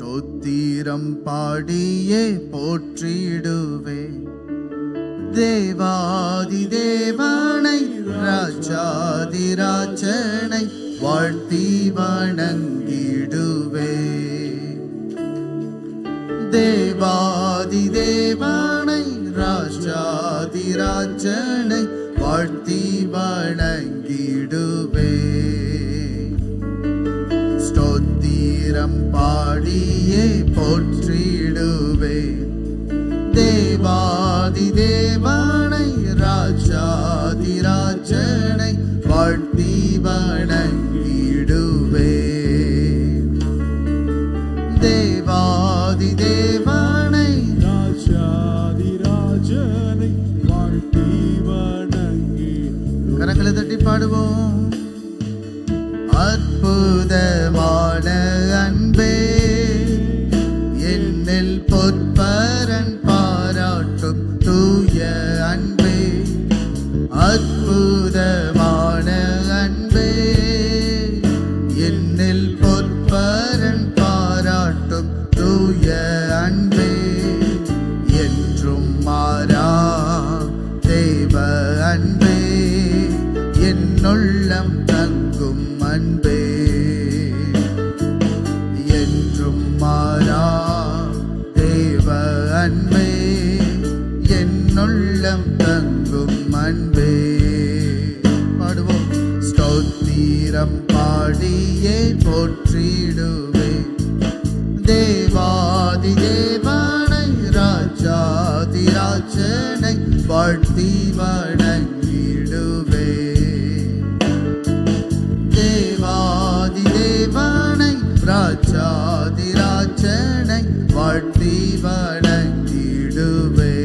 ஸ்தோத்திரம் பாடியே போற்றிடுவே. தேவாதி தேவனை ராஜாதி ராஜனை வாழ்த்தி வணங்கிடுவே. தேவாதி தேவனை ராஜாதி ராஜனை ஸ்தோத்திரம் பாடியே போற்றிடுவே. தேவாதி தேவனை ராஜாதி ராஜனை வாழ்த்தி வணங்கிடுவே தேவாதி தேவனை ராஜாதிராஜனை வாழ்த்தி வணங்கி கரங்களை தட்டி பாடுவோம். தேவாதி தேவனை ராஜாதி ராஜனை வாழ்த்தி வணங்கிடுவே. தேவாதி தேவனை ராஜாதி ராஜனை வாழ்த்தி வணங்கிடுவே.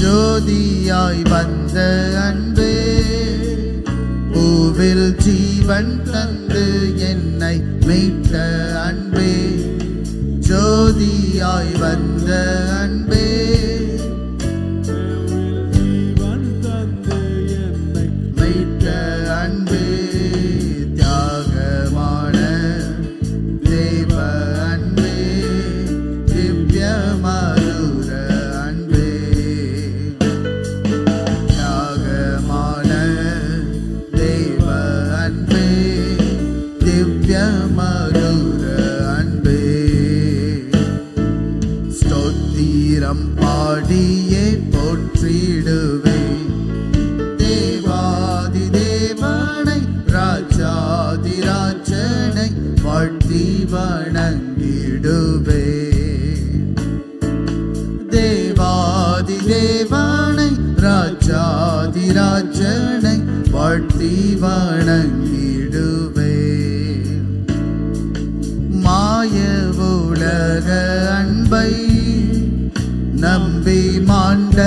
ஜோதியாய் வந்த அன்பே பூவில் ஜீவன் தன் ஜோதியாய் வந்த அன்பே. ஸ்தோத்திரம் பாடியே போற்றிடுவே தேவாதி தேவனை ராஜாதி ராஜனை வாழ்த்தி வணங்கிடுவே தேவாதி தேவனை ராஜாதி ராஜனை வாழ்த்தி வணங்கிடுவே நம்பி மாண்ட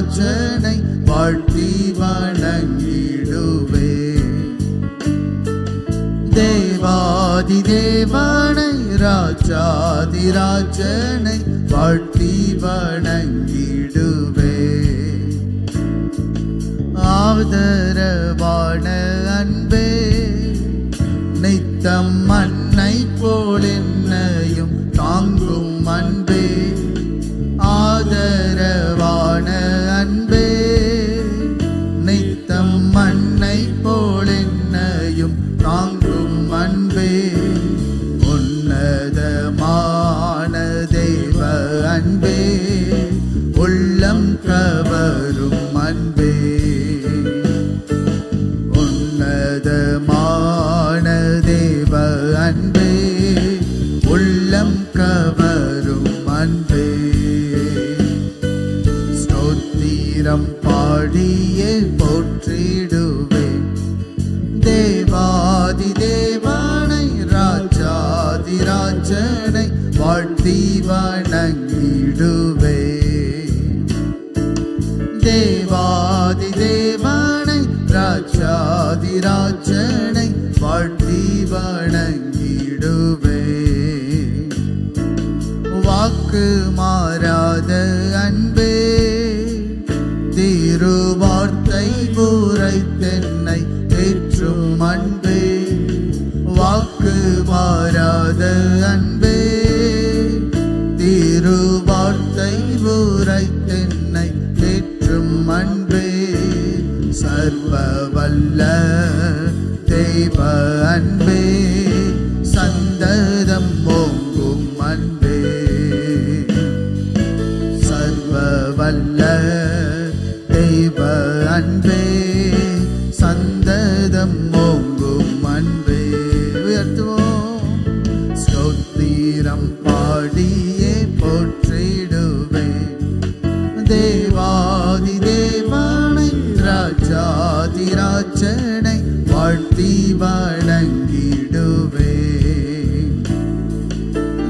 ராஜனை வாழ்த்தி வணங்கிடுவே. தேவாதி தேவனை ராஜாதி ராஜனை வாழ்த்தி வணங்கி உள்ளம் கவரும் அன்பே. உன்னதமான தேவ அன்பே. உள்ளம் கவரும் அன்பே. ஸ்தோத்திரம் பாடியே போற்றிடுவேன் தேவாதி தேவானை ராஜாதி ராஜனை வாழ்த்தி வணங்கி தேவாதி தேவனை ராஜாதி ராஜனை வாழ்த்தி வணங்கிடுவே வாக்கு மாறாத அன்பே திருவார்த்தை உரைத்தென்னை ஏற்றும் அன்பே. ஏற்றும் சர்வ வல்ல தெய்வ அன்பே சந்ததம் ஓங்கும் அன்பே. சர்வ வல்ல தெய்வ அன்பே சந்ததம் ராஜாதி வாழ்த்தி வணங்கிடுவே.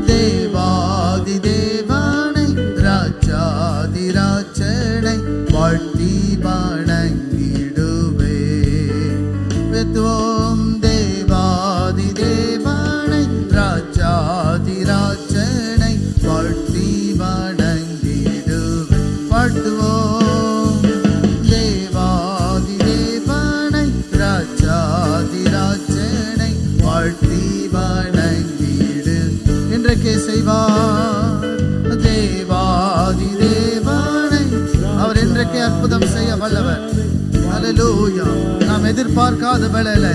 தேவாதி தேவானை ராஜாதி ராஜனை வாழ்த்தி வணங்கிடுவே. வித்வோம் எதிர்பார்க்காத வேலையில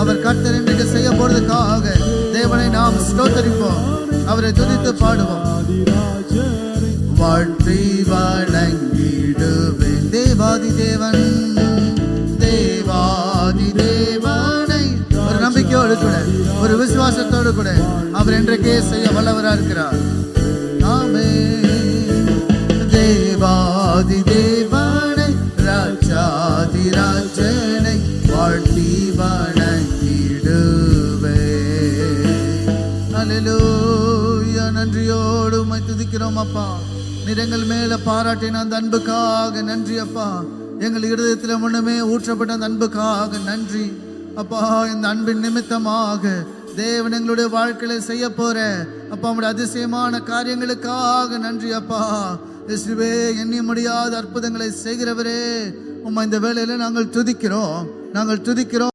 அவர் கர்த்தர் இன்றைக்கு செய்ய போறதுக்காக தேவனை நாம் ஸ்தோத்தரிப்போம். அவரை துதித்து பாடுவோம். வாழ்த்தி வணங்கிடுவேன் தேவாதி தேவன். தேவாதி தேவனை. ஒரு நம்பிக்கையோடு கூட ஒரு விசுவாசத்தோடு கூட அவர் இன்றைக்கே செய்ய வல்லவரா இருக்கிறார். ஆமே தேவாதி தேவ துதிக்கிறோம் அப்பா நீர் எங்கள் மேல பாராட்டின அந்த அன்புக்காக நன்றி அப்பா. எங்கள் இருதயத்தில் முன்னமே ஊற்றப்பட்ட அந்த அன்புக்காக நன்றி. அப்பா இந்த அன்பின் நிமித்தமாக தேவன் எங்களுடைய வாழ்க்கையில செய்ய போற அப்பா உங்களுடைய அதிசயமான காரியங்களுக்காக நன்றி அப்பா. இயேசுவே எண்ணி முடியாத அற்புதங்களை செய்கிறவரே. உம்மா இந்த வேலையில நாங்கள் துதிக்கிறோம். நாங்கள் துதிக்கிறோம்.